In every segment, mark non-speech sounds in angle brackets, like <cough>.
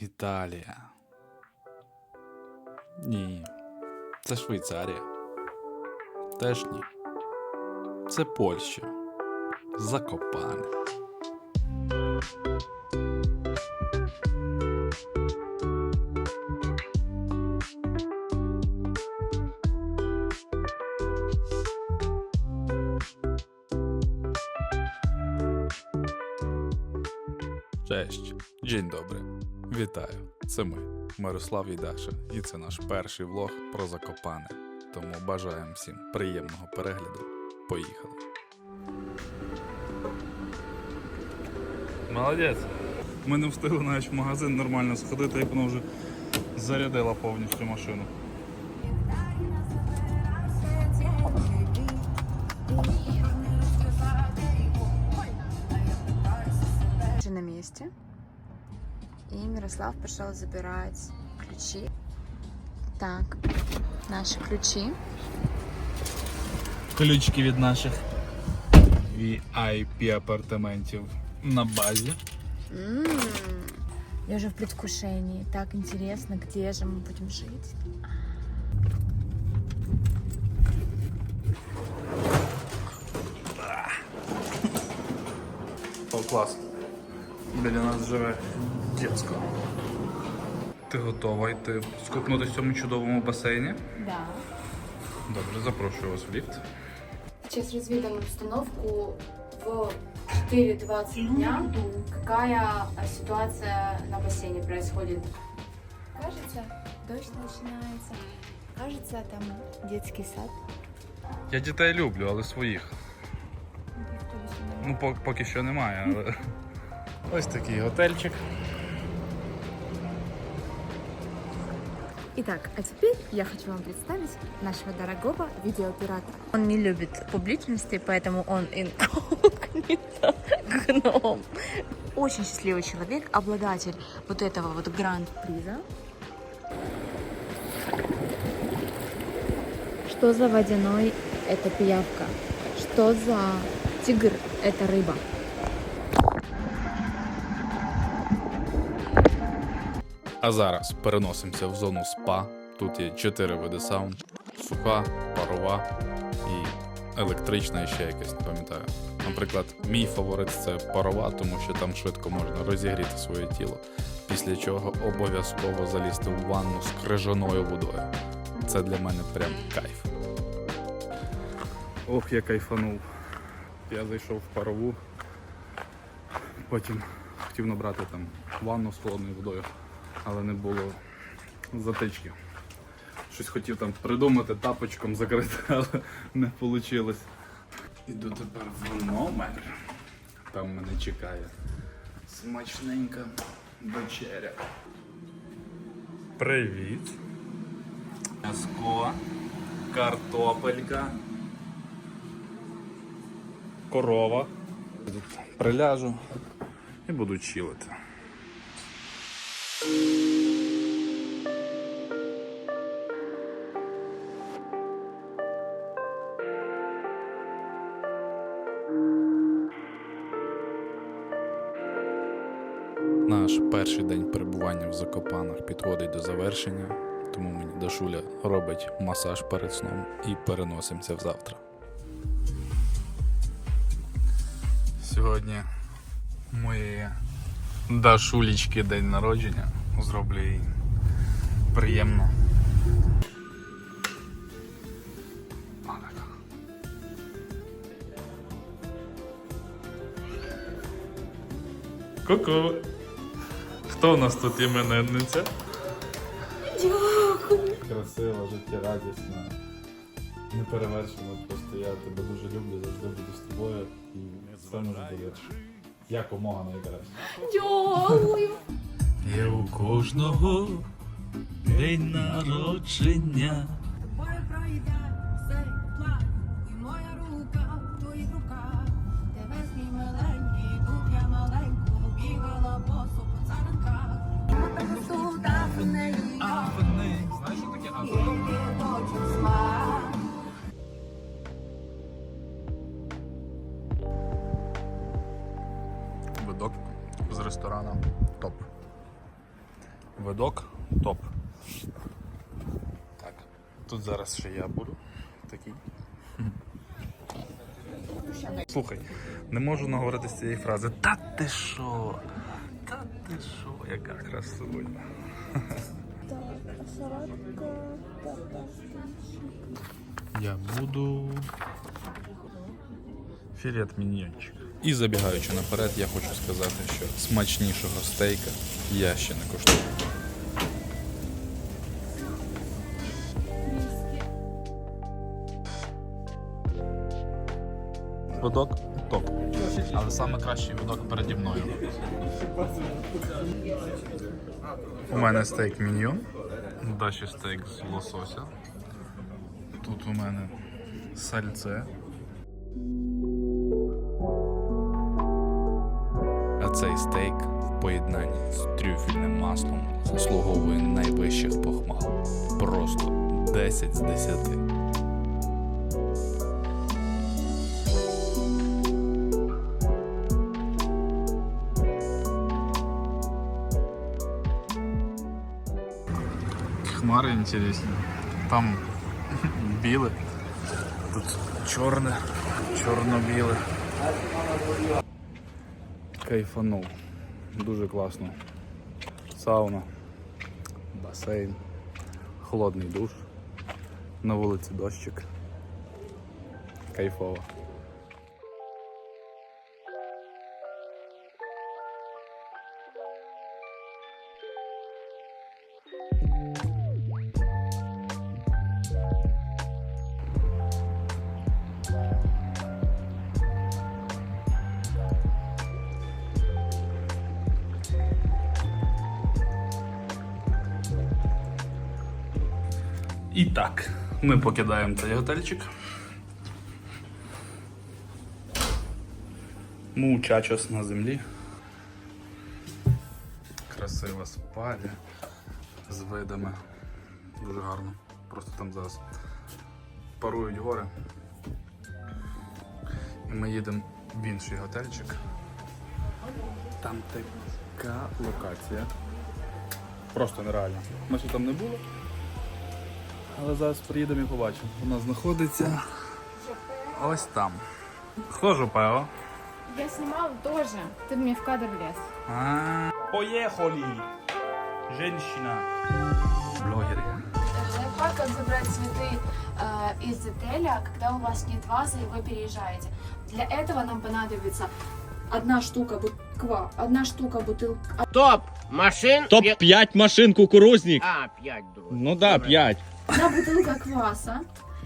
Італія. Ні. Це Швейцарія. Теж ні. Це Польща. Закопане. Вітаю. Це ми, Мирослав і Даша, і це наш перший влог про Закопане. Тому бажаємо всім приємного перегляду. Поїхали. Молодець. Ми не встигли навіть в магазин нормально сходити, як воно вже зарядила повністю машину. И Мирослав пошел забирать ключи. Так, наши ключи. Ключики від наших VIP апартаментів на базі. М, Я уже в предвкушении. Так интересно, где же мы будем жить. О, клас. Біля нас живе дітсько. Ти готова йти скупнутися в цьому чудовому басейні? Да. Добре, запрошую вас в ліфт. Сейчас разведаем обстановку в 4.20 дня. Какая а, ситуация на бассейне происходит? Кажется, дождь начинается. Кажется, там детский сад. Я дітей люблю, але своїх. Ну, по- поки що немає, але. Ось такий готельчик. Итак, а теперь я хочу вам представить нашего дорогого видеооператора. Он не любит публичности, поэтому он инкогнито <laughs> гном. Очень счастливый человек, обладатель вот этого вот гранд-приза. Что за водяной – это пиявка. Что за тигр – это рыба. А зараз переносимося в зону спа. Тут є чотири види саун: суха, парова і електрична, і ще якась, не пам'ятаю. Наприклад, мій фаворит це парова, тому що там швидко можна розігріти своє тіло, після чого обов'язково залізти в ванну з крижаною водою. Це для мене прям кайф. Ох, я кайфанув. Я зайшов в парову, потім хотів набрати там ванну з холодною водою, але не було затички. Щось хотів там придумати тапочком закрити, <laughs> але не вийшло. Іду тепер в номер. Там мене чекає смачненька вечеря. Привіт. М'яско, картопелька, корова. Приляжу і буду чилити. Наш перший день перебування в Закопанах підходить до завершення, тому мені Дашуля робить масаж перед сном і переносимося в завтра. Сьогодні моєї Дашулічки день народження. Зроблю їй приємно. Ку-ку. Хто у нас тут іменинниця? Дякую. Красива, життєрадісна, неперевершена. Просто я тебе дуже люблю, завжди буду з тобою і все може бути якомога найкраще. Дякую. Є у кожного день народження. Видок топ. Так. Тут зараз ще я буду. Такий. Слухай, не можу наговорити з цієї фрази. Та ти що? Та ти що? Яка красуня. Я буду філет міньйончик. І забігаючи наперед, я хочу сказати, що смачнішого стейка я ще не коштував. Видок топ. Але саме кращий видок переді мною. У мене стейк міньйон. Далі стейк з лосося. Тут у мене сальце. А цей стейк в поєднанні з трюфельним маслом заслуговує найвищих похвал. Просто 10 з 10. Хмари інтересні. Там <laughs> біле, тут чорне, чорно-біле. Кайфанув. Дуже класно. Сауна, басейн, холодний душ, на вулиці дощик. Кайфово. Ми покидаємо цей готельчик. Мучачос на землі. Красива спальня з видами. Дуже гарно. Просто там зараз парують гори. І ми їдемо в інший готельчик. Там така локація. Просто нереально. Ми ще там не були Але зараз приїдемо і побачимо. Вона знаходиться ось там. Схожу, пео. Я снимал тоже. Ты мне в кадр влез. Поїхали! Женщина. Блогери. Лайфхак, как забрать цветы э, из отеля, когда у вас нет вазы и вы переезжаете. Для этого нам понадобится одна штука бутылка, одна штука бутылка, Топ машин. Топ п'я- 5 машин кукурузник. А, 5, друзі. Ну да, 5. одна бутылка кваса.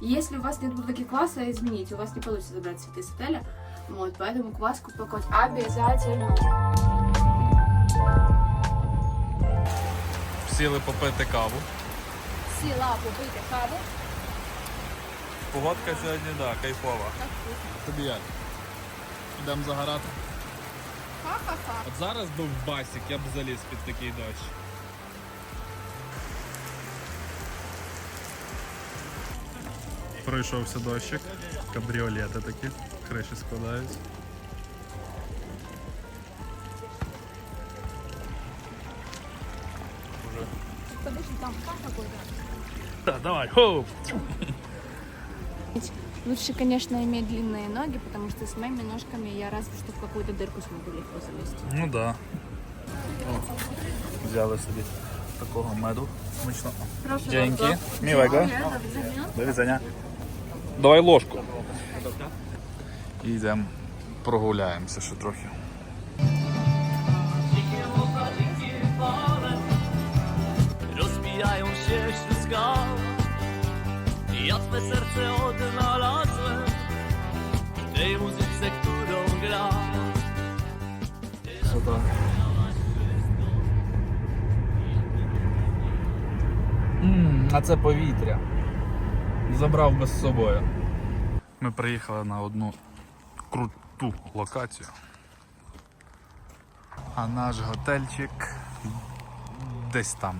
Если у вас нет бутылки кваса, измените, у вас не получится забрать цветы с отеля. Вот, поэтому кваску упаковать обязательно. Сіли попити каву. Сила попити каву. Погодка сьогодні, да, кайфова. Тобі як? Йдемо загорати. От зараз був басік, я б заліз під такий дощ. Пройшовся дощик. Кабріолети такі, криші складаються. Так, давай, хоп! Лучше, конечно, иметь длинные ноги, потому что с моими ножками я разве что в какую-то дырку смогу легко залезть. Ну да. О, взяли собі такого меду. Смачно. Прошу Dzięki. Miłego. До widzenia. Давай ложку. І йдемо прогуляємося ще трохи. Rozbijają się wśród skał Ja twe serce odnalazłem W tej muzyce, którą gra Красота. М, А це повітря. Забрав би з собою. Ми приїхали на одну круту локацію. А наш готельчик десь там.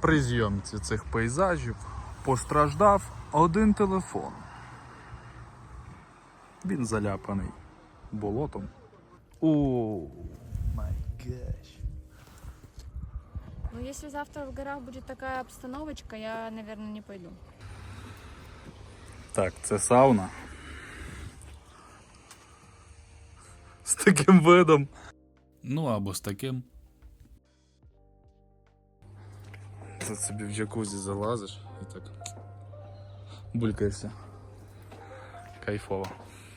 При зйомці цих пейзажів постраждав один телефон. Він заляпаний болотом. О, май геш. Ну, если завтра в горах будет такая обстановочка, я, наверное, не пойду. Так, це сауна. З таким видом. Ну або з таким. Ти собі в джакузі залазиш і так булькаєшся. Кайфово.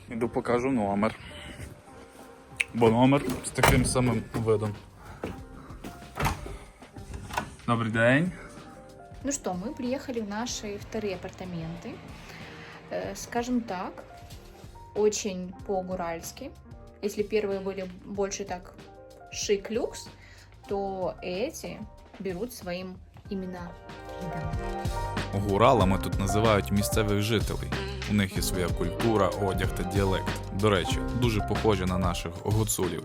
Іду покажу номер. Бо номер з таким самим видом. Добрий день. Ну что, мы приехали в наши вторые апартаменты. Э, Скажем так, очень по-гуральски. Если первые были больше так шик-люкс, то эти берут своим именно видом. Гуралами тут називають місцевих жителей. У них є своя культура, одяг та діалект. До речі, дуже похожі на наших гуцулів.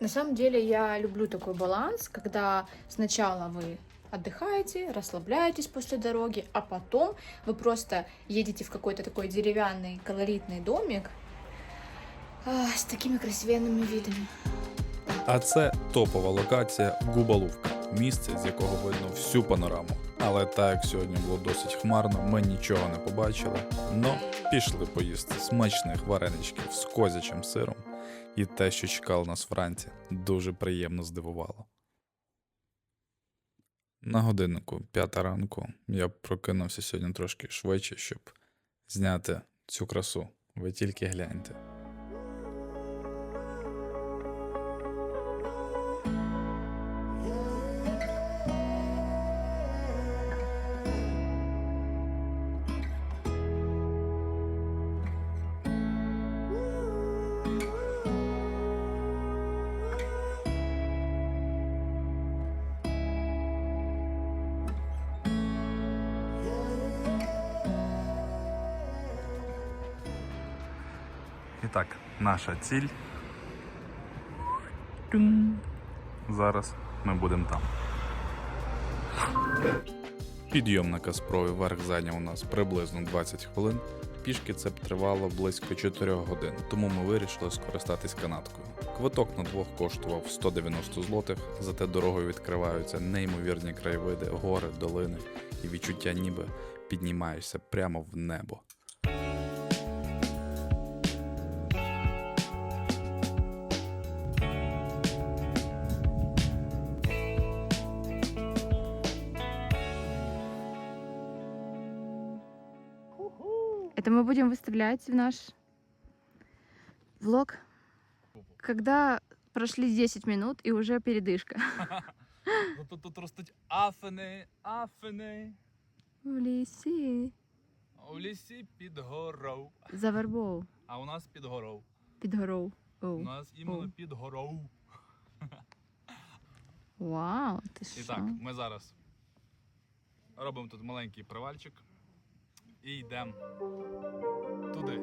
На самом деле я люблю такой баланс, когда сначала вы отдыхаете, расслабляетесь после дороги, а потом вы просто едете в какой-то такой деревянный колоритный домик а, с такими красивенными видами. А це топова локація Губалувка, місце, з якого видно всю панораму. Але так як сьогодні було досить хмарно, ми нічого не побачили. Но пішли поїсти смачних вареничків з козячим сиром. І те, що чекало нас вранці, дуже приємно здивувало. На годиннику, п'ята ранку, я прокинувся сьогодні трошки швидше, щоб зняти цю красу. Ви тільки гляньте. І так, наша ціль. Зараз ми будемо там. Підйом на Каспрові верх зайняв у нас приблизно 20 хвилин. Пішки це б тривало близько 4 годин, тому ми вирішили скористатись канаткою. Квиток на двох коштував 190 злотих, зате дорогою відкриваються неймовірні краєвиди, гори, долини і відчуття, ніби піднімаєшся прямо в небо. Это мы будем выставлять в наш влог, когда прошли 10 минут и уже передышка. <laughs> Ну тут, тут ростуть афини, афини. В лісі У лісі під горою. за вербою А у нас під горою. під горою. У Оу. нас іменно О. під горою. Вау, ти І що? так, ми зараз робимо тут маленький привальчик І йдемо туди.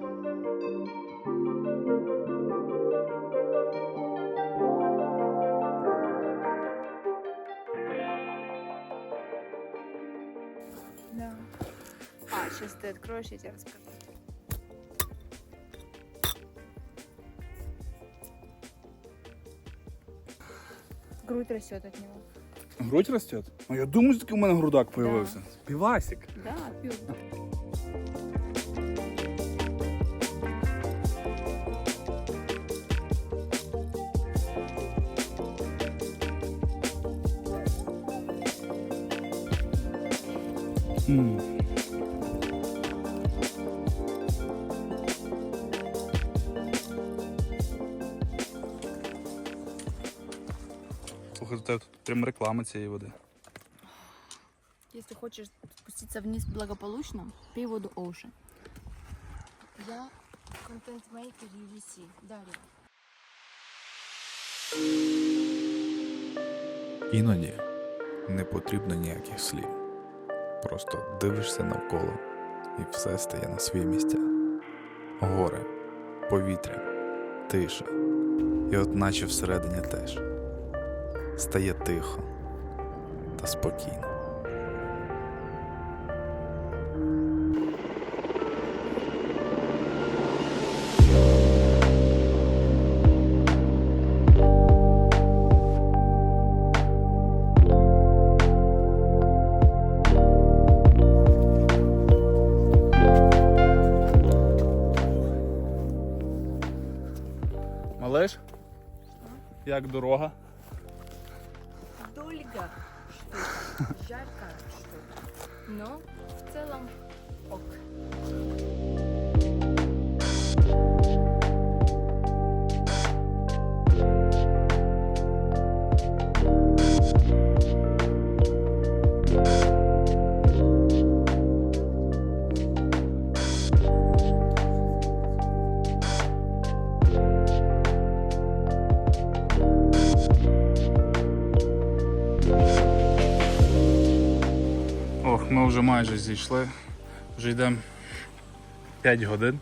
Да. А, сейчас ты откроешь, я тебе расскажу. Грудь растет от него. Грудь росте? Ну я думаю, такий у мене грудак появився. Півасик. Да, Слухай, тут прям реклама цієї води. Если хочешь спуститься вниз благополучно, пей воду Ocean. Я контент-мейкер UGC. Дарья. Іноді не потрібно ніяких слів. Просто дивишся навколо і все стає на свої місця. Гори, повітря, тиша. І от наче всередині теж. Стає тихо. та спокійно. Як дорога? Дольга штука, жарка штука. Но в целом ок. Ми вже майже зійшли. Вже йдемо 5 годин.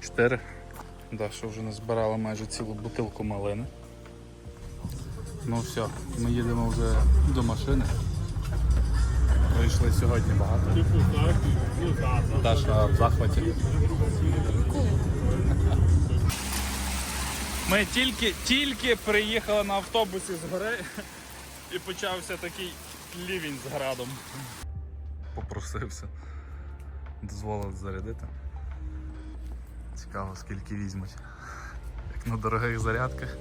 4. Даша вже назбирала майже цілу бутилку малини. Ну все, ми їдемо вже до машини. Пройшли сьогодні багато. Даша в захваті. Ми тільки, тільки приїхали на автобусі з гори і почався такий лівень з градом. Попросився. Дозволили зарядити. Цікаво, скільки візьмуть. Як на дорогих зарядках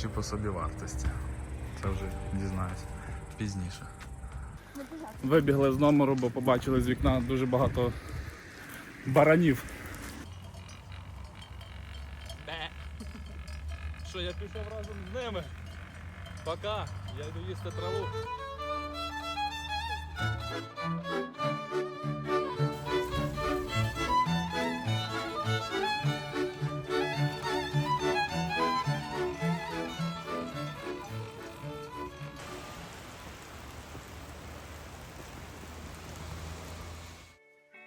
чи по собі вартості. Це вже дізнаюсь пізніше. Вибігли з номеру, бо побачили з вікна дуже багато баранів. Бе. Що, я пішов разом з ними? Пока, я йду їсти траву.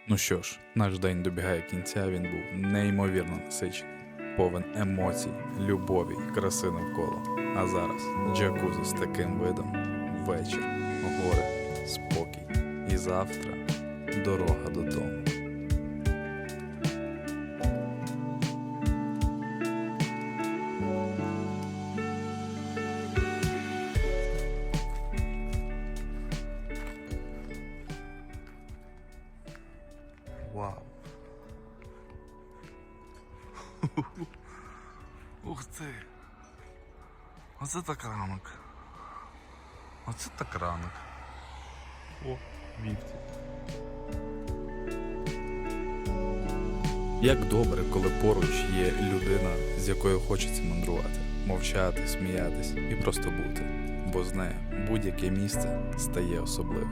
Ну що ж, наш день добігає кінця, він був неймовірно насичений, повен емоцій, любові краси навколо. А зараз джакузі з таким видом, вечір, спокій. І завтра дорога додому. Вау. <laughs> Ух ти. Оце так ранок. Оце так ранок. О, вівці. Як добре, коли поруч є людина, з якою хочеться мандрувати, мовчати, сміятись і просто бути. Бо з нею будь-яке місце стає особливим.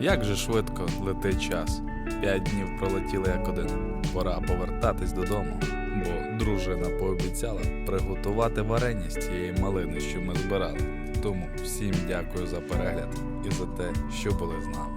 Як же швидко летить час. П'ять днів пролетіли як один. Пора повертатись додому, бо дружина пообіцяла приготувати варення з тієї малини, що ми збирали. Тому всім дякую за перегляд і за те, що були з нами.